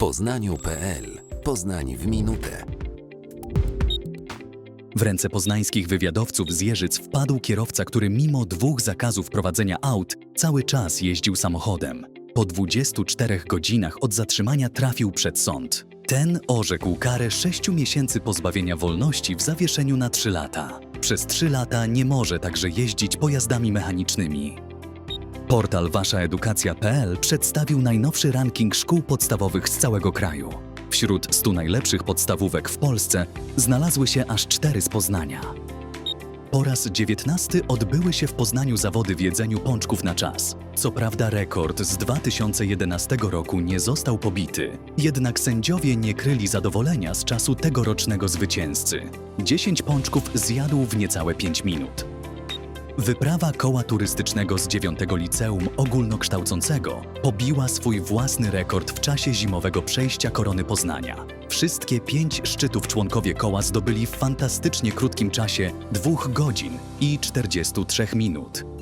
poznaniu.pl Poznań w minutę. W ręce poznańskich wywiadowców z Jeżyc wpadł kierowca, który mimo dwóch zakazów prowadzenia aut cały czas jeździł samochodem. Po 24 godzinach od zatrzymania trafił przed sąd. Ten orzekł karę 6 miesięcy pozbawienia wolności w zawieszeniu na 3 lata. Przez 3 lata nie może także jeździć pojazdami mechanicznymi. Portal waszaedukacja.pl przedstawił najnowszy ranking szkół podstawowych z całego kraju. Wśród 100 najlepszych podstawówek w Polsce znalazły się aż cztery z Poznania. Po raz 19 odbyły się w Poznaniu zawody w jedzeniu pączków na czas. Co prawda rekord z 2011 roku nie został pobity, jednak sędziowie nie kryli zadowolenia z czasu tegorocznego zwycięzcy. 10 pączków zjadł w niecałe 5 minut. Wyprawa koła turystycznego z 9 liceum ogólnokształcącego pobiła swój własny rekord w czasie zimowego przejścia Korony Poznania. Wszystkie pięć szczytów członkowie koła zdobyli w fantastycznie krótkim czasie 2 godzin i 43 minut.